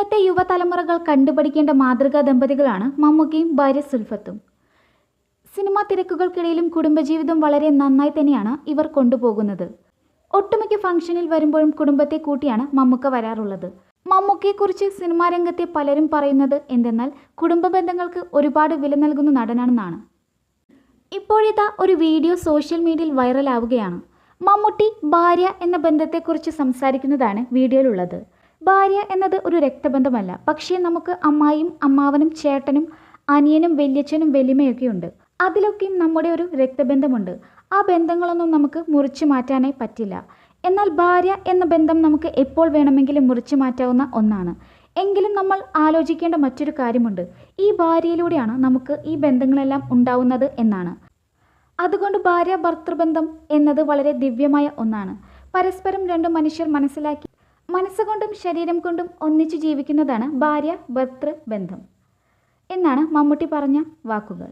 ഇന്നത്തെ യുവതലമുറകൾ കണ്ടുപഠിക്കേണ്ട മാതൃകാ ദമ്പതികളാണ് മമ്മൂക്കയും ഭാര്യ സുൽഫത്തും. സിനിമാ തിരക്കുകൾക്കിടയിലും കുടുംബജീവിതം വളരെ നന്നായി തന്നെയാണ് ഇവർ കൊണ്ടുപോകുന്നത്. ഒട്ടുമിക്ക ഫംഗ്ഷനിൽ വരുമ്പോഴും കുടുംബത്തെ കൂട്ടിയാണ് മമ്മൂക്ക വരാറുള്ളത്. മമ്മൂക്കയെക്കുറിച്ച് സിനിമാ രംഗത്തെ പലരും പറയുന്നത് എന്തെന്നാൽ കുടുംബ ബന്ധങ്ങൾക്ക് ഒരുപാട് വില നൽകുന്ന നടനാണെന്നാണ്. ഇപ്പോഴിതാ ഒരു വീഡിയോ സോഷ്യൽ മീഡിയയിൽ വൈറലാവുകയാണ്. മമ്മൂട്ടി ഭാര്യ എന്ന ബന്ധത്തെക്കുറിച്ച് സംസാരിക്കുന്നതാണ് വീഡിയോയിലുള്ളത്. ഭാര്യ എന്നത് ഒരു രക്തബന്ധമല്ല. പക്ഷേ നമുക്ക് അമ്മായിയും അമ്മാവനും ചേട്ടനും അനിയനും വല്യച്ഛനും വലിമയൊക്കെയുണ്ട് അതിലൊക്കെയും നമ്മുടെ ഒരു രക്തബന്ധമുണ്ട്. ആ ബന്ധങ്ങളൊന്നും നമുക്ക് മുറിച്ചു മാറ്റാനേ പറ്റില്ല. എന്നാൽ ഭാര്യ എന്ന ബന്ധം നമുക്ക് എപ്പോൾ വേണമെങ്കിലും മുറിച്ചു മാറ്റാവുന്ന ഒന്നാണ്. എങ്കിലും നമ്മൾ ആലോചിക്കേണ്ട മറ്റൊരു കാര്യമുണ്ട്. ഈ ഭാര്യയിലൂടെയാണ് നമുക്ക് ഈ ബന്ധങ്ങളെല്ലാം ഉണ്ടാവുന്നത് എന്നാണ്. അതുകൊണ്ട് ഭാര്യ ഭർത്തൃബന്ധം എന്നത് വളരെ ദിവ്യമായ ഒന്നാണ്. പരസ്പരം രണ്ട് മനുഷ്യർ മനസ്സിലാക്കി മനസ്സുകൊണ്ടും ശരീരം കൊണ്ടും ഒന്നിച്ചു ജീവിക്കുന്നതാണ് ഭാര്യ ഭർത്തൃ ബന്ധം. എന്നാണ് മമ്മൂട്ടി പറഞ്ഞ വാക്കുകൾ.